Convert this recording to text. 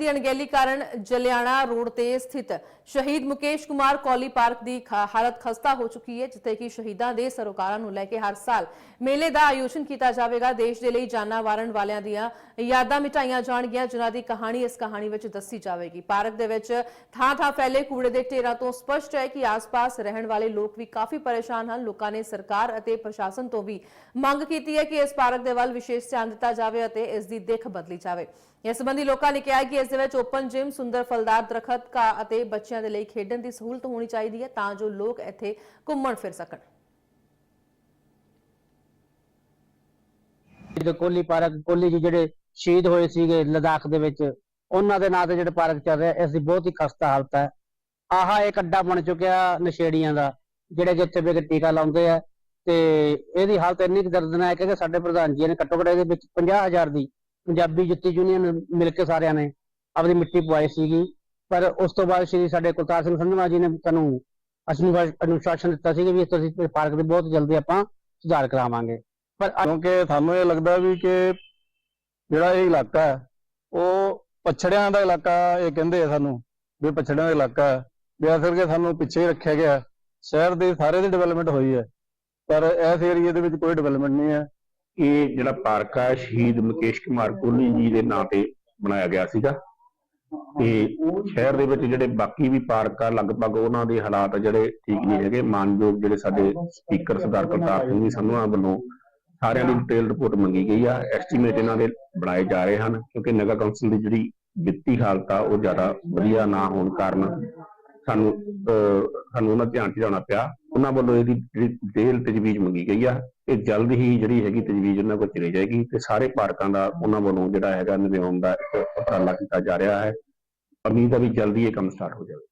ਦੀ ਅਣਗਹਿਲੀ ਕਾਰਨ ਜਲਿਆਣਾ ਰੋਡ ਤੇ ਸਥਿਤ ਸ਼ਹੀਦ ਮੁਕੇਸ਼ ਕੁਮਾਰ ਕੌਲੀ ਪਾਰਕ ਦੀ ਹਾਲਤ ਖਸਤਾ ਹੋ ਚੁੱਕੀ ਹੈ, ਜਿੱਥੇ ਕਿ ਸ਼ਹੀਦਾਂ ਦੇ ਸਰੋਕਾਰਾਂ ਨੂੰ ਲੈ ਕੇ ਹਰ ਸਾਲ ਮੇਲੇ ਦਾ ਆਯੋਜਨ ਕੀਤਾ ਜਾਵੇਗਾ। ਦੇਸ਼ ਦੇ ਲਈ ਜਾਨਾਂ ਵਾਰਨ ਵਾਲਿਆਂ ਦੀਆਂ ਯਾਦਾਂ ਮਿਟਾਈਆਂ ਜਾਣਗੀਆਂ, ਜਿਨ੍ਹਾਂ ਦੀ ਕਹਾਣੀ ਇਸ ਕਹਾਣੀ ਵਿੱਚ ਦੱਸੀ ਜਾਵੇਗੀ। ਪਾਰਕ ਦੇ ਵਿੱਚ ਥਾਂ-ਥਾਂ ਫੈਲੇ ਕੂੜੇ ਦੇ ਢੇਰਾਂ ਤੋਂ ਸਪਸ਼ਟ ਹੈ ਕਿ ਆਸ-ਪਾਸ ਰਹਿਣ ਵਾਲੇ ਲੋਕ ਵੀ ਕਾਫੀ ਪਰੇਸ਼ਾਨ ਹਨ। ਲੋਕਾਂ ਨੇ ਸਰਕਾਰ ਅਤੇ ਪ੍ਰਸ਼ਾਸਨ ਤੋਂ ਵੀ ਮੰਗ ਕੀਤੀ ਹੈ ਕਿ ਇਸ ਪਾਰਕ ਦੇ ਵੱਲ ਵਿਸ਼ੇਸ਼ ਧਿਆਨ ਦਿੱਤਾ ਜਾਵੇ ਅਤੇ ਇਸ ਦੀ ਦਿੱਖ ਬਦਲੀ ਜਾਵੇ। ਇਸ ਸੰਬੰਧੀ ਲੋਕਾਂ ਨੇ ਕਿਹਾ ਕਿ ਇਸ ਦੇ ਵਿੱਚ ਓਪਨ ਜਿਮ, ਸੁੰਦਰ ਫਲਦਾਰ ਦਰਖਤ ਕਾ ਅਤੇ ਬੱਚਿਆਂ ਦੇ ਲਈ ਖੇਡਣ ਦੀ ਸਹੂਲਤ ਹੋਣੀ ਚਾਹੀਦੀ ਹੈ ਤਾਂ ਜੋ ਲੋਕ ਇੱਥੇ ਘੁੰਮਣ ਫਿਰ ਸਕਣ। ਜਿਹੜੇ ਕੋਹਲੀ ਪਾਰਕ, ਕੋਹਲੀ ਜੀ ਜਿਹੜੇ ਸ਼ਹੀਦ ਹੋਏ ਸੀਗੇ ਲਦਾਖ ਦੇ ਵਿੱਚ, ਉਹਨਾਂ ਦੇ ਨਾਂ ਤੇ ਜਿਹੜੇ ਪਾਰਕ ਚੱਲ ਰਿਹਾ, ਇਸ ਦੀ ਬਹੁਤ ਹੀ ਖਸਤਾ ਹਾਲਤ ਹੈ। ਆਹਾ, ਇਹ ਅੱਡਾ ਬਣ ਚੁੱਕਿਆ ਨਸ਼ੇੜੀਆਂ ਦਾ, ਜਿਹੜੇ ਕਿ ਇੱਥੇ ਬੇਕ ਟੀਕਾ ਲਾਉਂਦੇ ਆ। ਤੇ ਇਹਦੀ ਹਾਲਤ ਇੰਨੀ ਕੁ ਦਰਦਨਾਕ ਹੈ ਕਿ ਸਾਡੇ ਪ੍ਰਧਾਨ ਜੀ ਨੇ ਘੱਟੋ ਘੱਟ ਇਹਦੇ ਵਿੱਚ 50000 ਦੀ ਪੰਜਾਬੀ ਜੁੱਤੀ ਯੂਨੀਅਨ ਮਿਲ ਕੇ ਸਾਰਿਆਂ ਨੇ ਆਪਣੀ ਮਿੱਟੀ ਪਵਾਈ ਸੀਗੀ। ਪਰ ਉਸ ਤੋਂ ਬਾਅਦ ਸ਼੍ਰੀ ਸਾਡੇ ਕੁਲਤਾਰ ਸਿੰਘ ਸੰਧਵਾ ਜੀ ਨੇ ਸਾਨੂੰ ਅਸ਼ਨੁ- ਅਨੁਸ਼ਾਸਨ ਦਿੱਤਾ ਸੀ ਕਿ ਵੀ ਤੁਸੀਂ ਪਾਰਕ ਦੇ ਬਹੁਤ ਜਲਦੀ ਆਪਾਂ ਸੁਧਾਰ ਕਰਾਵਾਂਗੇ। ਪਰ ਕਿਉਂਕਿ ਸਾਨੂੰ ਇਹ ਲੱਗਦਾ ਵੀ ਕਿ ਜਿਹੜਾ ਇਹ ਇਲਾਕਾ ਹੈ ਉਹ ਪਛੜਿਆਂ ਦਾ ਇਲਾਕਾ ਇਹ ਕਹਿੰਦੇ ਆ ਸਾਨੂੰ ਵੀ ਪਛੜਿਆਂ ਦਾ ਇਲਾਕਾ ਹੈ। ਵੀ ਅਸਲ ਕਿ ਸਾਨੂੰ ਪਿੱਛੇ ਹੀ ਰੱਖਿਆ ਗਿਆ। ਹੈ। ਸ਼ਹਿਰ ਦੇ ਸਾਰੇ ਦੀ ਡਿਵੈਲਪਮੈਂਟ ਹੋਈ ਹੈ। ਪਰ ਇਸ ਏਰੀਏ ਦੇ ਵਿੱਚ ਕੋਈ ਡਿਵੈਲਪਮੈਂਟ ਨਹੀਂ ਹੈ। ਇਹ ਜਿਹੜਾ ਪਾਰਕ ਆ ਸ਼ਹੀਦ ਮੁਕੇਸ਼ ਕੁਮਾਰ ਕੋਹਲੀ ਜੀ ਦੇ ਨਾਂ ਤੇ ਬਣਾਇਆ ਗਿਆ ਸੀਗਾ। ਤੇ ਸ਼ਹਿਰ ਦੇ ਵਿੱਚ ਜਿਹੜੇ ਬਾਕੀ ਵੀ ਪਾਰਕ ਆ ਲਗਭਗ ਉਹਨਾਂ ਦੇ ਹਾਲਾਤ ਜਿਹੜੇ ਠੀਕ ਨਹੀਂ ਹੈਗੇ। ਮਾਨਯੋਗ ਜਿਹੜੇ ਸਾਡੇ ਸਪੀਕਰ ਸਰਦਾਰ ਕਰਤਾਰ ਸਿੰਘ ਜੀ ਸੰਧਵਾ ਵੱਲੋਂ ਸਾਰਿਆਂ ਦੀ ਡਿਟੇਲ ਰਿਪੋਰਟ ਮੰਗੀ ਗਈ ਆ। ਐਸਟੀਮੇਟ ਇਹਨਾਂ ਦੇ ਬਣਾਏ ਜਾ ਰਹੇ ਹਨ ਕਿਉਂਕਿ ਨਗਰ ਕੌਂਸਲ ਦੀ ਜਿਹੜੀ ਵਿੱਤੀ ਹਾਲਤ ਆ ਉਹ ਜ਼ਿਆਦਾ ਵਧੀਆ ਨਾ ਹੋਣ ਕਾਰਨ ਸਾਨੂੰ ਅਹ, ਸਾਨੂੰ ਉਹਨਾਂ ਧਿਆਨ ਚ ਲਿਆਉਣਾ ਪਿਆ। ਉਹਨਾਂ ਵੱਲੋਂ ਇਹਦੀ ਜਿਹੜੀ ਡਿਟੇਲ ਤਜਵੀਜ਼ ਮੰਗੀ ਗਈ ਆ, ਇਹ ਜਲਦ ਹੀ ਜਿਹੜੀ ਹੈਗੀ ਤਜਵੀਜ਼ ਉਹਨਾਂ ਕੋਲ ਚਲੀ ਜਾਏਗੀ ਤੇ ਸਾਰੇ ਭਾਰਤਾਂ ਦਾ ਉਹਨਾਂ ਵੱਲੋਂ ਜਿਹੜਾ ਹੈਗਾ ਨਿਰਮਾਣ ਦਾ ਇੱਕ ਉਪਰਾਲਾ ਕੀਤਾ ਜਾ ਰਿਹਾ ਹੈ। ਉਮੀਦ ਹੈ ਵੀ ਜਲਦੀ ਇਹ ਕੰਮ ਸਟਾਰਟ ਹੋ ਜਾਵੇ